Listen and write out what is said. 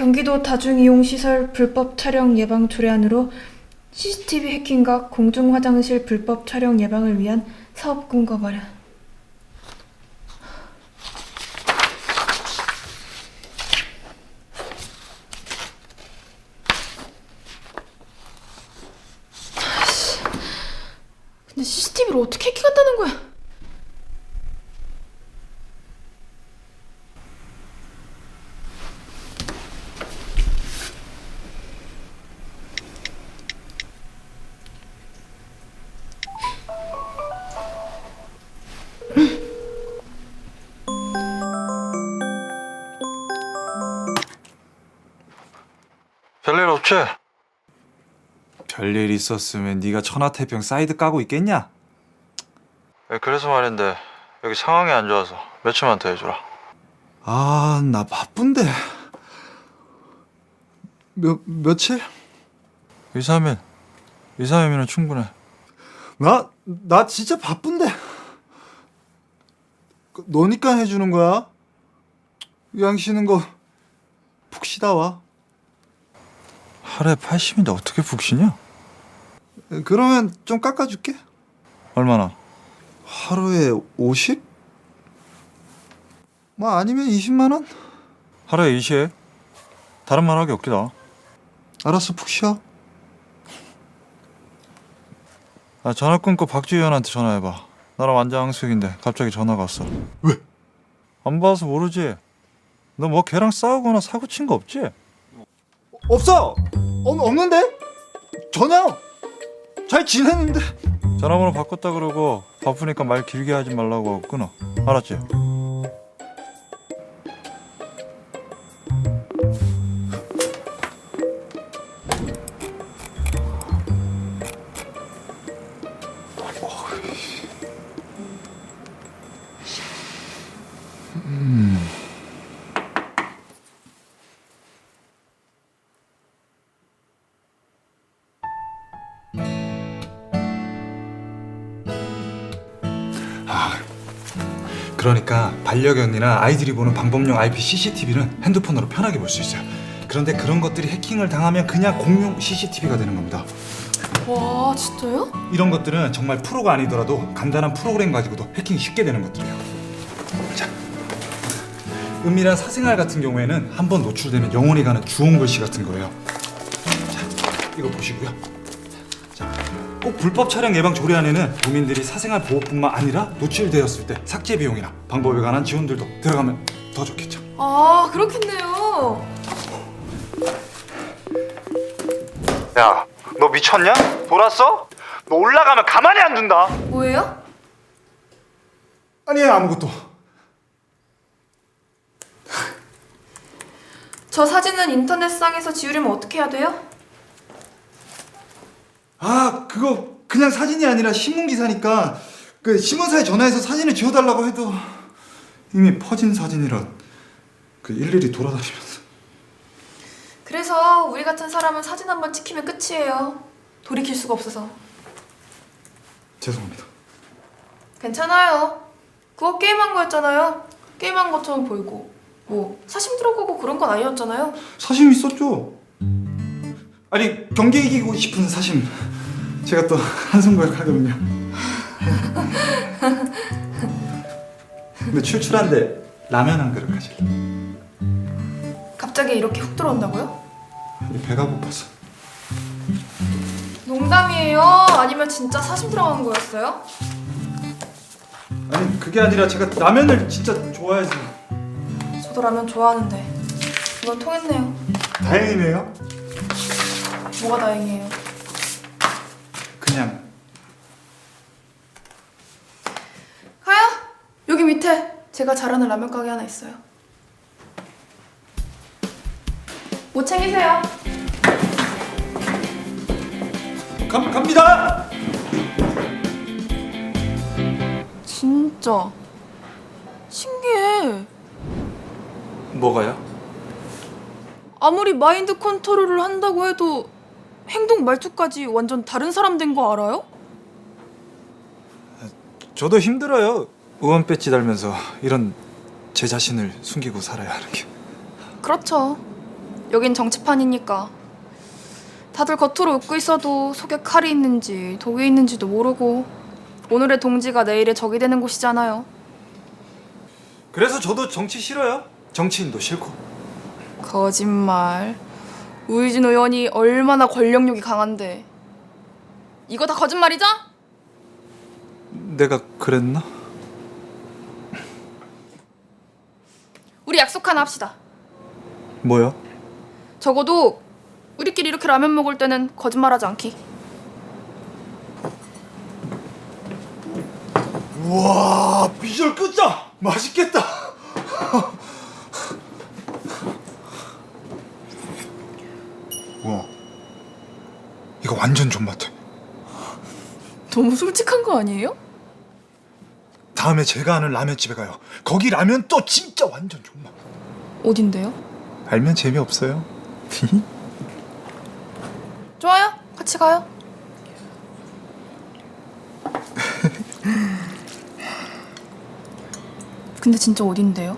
경기도 다중이용시설 불법 촬영 예방 조례안으로 CCTV 해킹과 공중 화장실 불법 촬영 예방을 위한 사업공고 마련. 근데 CCTV를 어떻게 해킹한다는 거야? 없지? 별일 있었으면 네가 천하태평 사이드 까고 있겠냐? 예, 그래서 말인데 여기 상황이 안 좋아서 며칠만 더 해주라 아, 나 바쁜데. 몇 며칠? 2, 3일 2, 3일이면 충분해 나 나 진짜 바쁜데. 그, 너니까 해주는 거야. 양 쉬는 거 푹 쉬다 와. 하루에 80인데 어떻게 푹 쉬냐? 그러면 좀 깎아줄게. 얼마나? 하루에 50? 뭐 아니면 20만 원? 하루에 20에? 다른 말 하기 없기다 알았어, 푹 쉬어. 아, 전화 끊고 의원한테 전화해봐 나랑 완전 앙숙인데 갑자기 전화가 왔어 왜? 안 봐서 모르지 너 뭐 걔랑 싸우거나 사고 친 거 없지? 없어. 없, 없는데? 전혀. 잘 지냈는데. 전화번호 바꿨다 그러고 바쁘니까 말 길게 하지 말라고 끊어 알았지? 그러니까 반려견이나 아이들이 보는 방법용 IP CCTV는 핸드폰으로 편하게 볼 수 있어요. 그런데 그런 것들이 해킹을 당하면 그냥 공용 CCTV가 되는 겁니다. 와, 진짜요? 이런 것들은 정말 프로가 아니더라도 간단한 프로그램 가지고도 해킹이 쉽게 되는 것들이에요. 자, 은밀한 사생활 같은 경우에는 한 번 노출되면 영원히 가는 주홍 글씨 같은 거예요. 자, 이거 보시고요. 자, 꼭 불법 촬영 예방 조례안에는 국민들이 사생활 보호뿐만 아니라 노출되었을 때 삭제 비용이나 방법에 관한 지원들도 들어가면 더 좋겠죠. 아, 그렇겠네요. 야, 너 미쳤냐? 돌았어? 너 올라가면 가만히 안 둔다. 뭐예요? 아니에요, 아무것도. 저 사진은 인터넷상에서 지우려면 어떻게 해야 돼요? 아 그거 그냥 사진이 아니라 신문 기사니까 그 신문사에 전화해서 사진을 지워달라고 해도 이미 퍼진 사진이라 그 일일이 돌아다니면서 그래서 우리 같은 사람은 사진 한 번 찍히면 끝이에요. 돌이킬 수가 없어서. 죄송합니다. 괜찮아요. 그거 게임한 거였잖아요. 게임한 것처럼 보이고 뭐 사심 들어가고 그런 건 아니었잖아요. 사심 있었죠? 아니 경기 이기고 싶은 사심 제가 또 한승구역 하거든요. 근데 출출한데 라면 한 그릇 가실래? 갑자기 이렇게 훅 들어온다고요? 아니, 배가 고파서 농담이에요? 아니면 진짜 사심 들어간 거였어요? 아니 그게 아니라 제가 라면을 진짜 좋아해서 저도 라면 좋아하는데 이건 통했네요. 다행이네요. 뭐가 다행이에요. 그냥 가요. 여기 밑에 제가 잘하는 라면 가게 하나 있어요. 뭐 챙기세요? 감, 갑니다. 진짜 신기해. 뭐가요? 아무리 마인드 컨트롤을 한다고 해도 행동 말투까지 완전 다른 사람 된 거 알아요? 저도 힘들어요. 의원 배지 달면서 이런 제 자신을 숨기고 살아야 하는 게. 그렇죠. 여긴 정치판이니까. 다들 겉으로 웃고 있어도 속에 칼이 있는지 독이 있는지도 모르고 오늘의 동지가 내일의 적이 되는 곳이잖아요. 그래서 저도 정치 싫어요. 정치인도 싫고. 거짓말. 우이진 의원이 얼마나 권력욕이 강한데. 이거 다 거짓말이죠? 내가 그랬나? 우리 약속 하나 합시다. 뭐야? 적어도 우리끼리 이렇게 라면 먹을 때는 거짓말하지 않기. 우와 비주얼 끝장! 맛있겠다. 우와 이거 완전 존맛해. 너무 솔직한 거 아니에요? 다음에 제가 아는 라면집에 가요. 거기 라면 또 진짜 완전 존맛. 어딘데요? 알면 재미없어요. 좋아요. 같이 가요. 근데 진짜 어딘데요?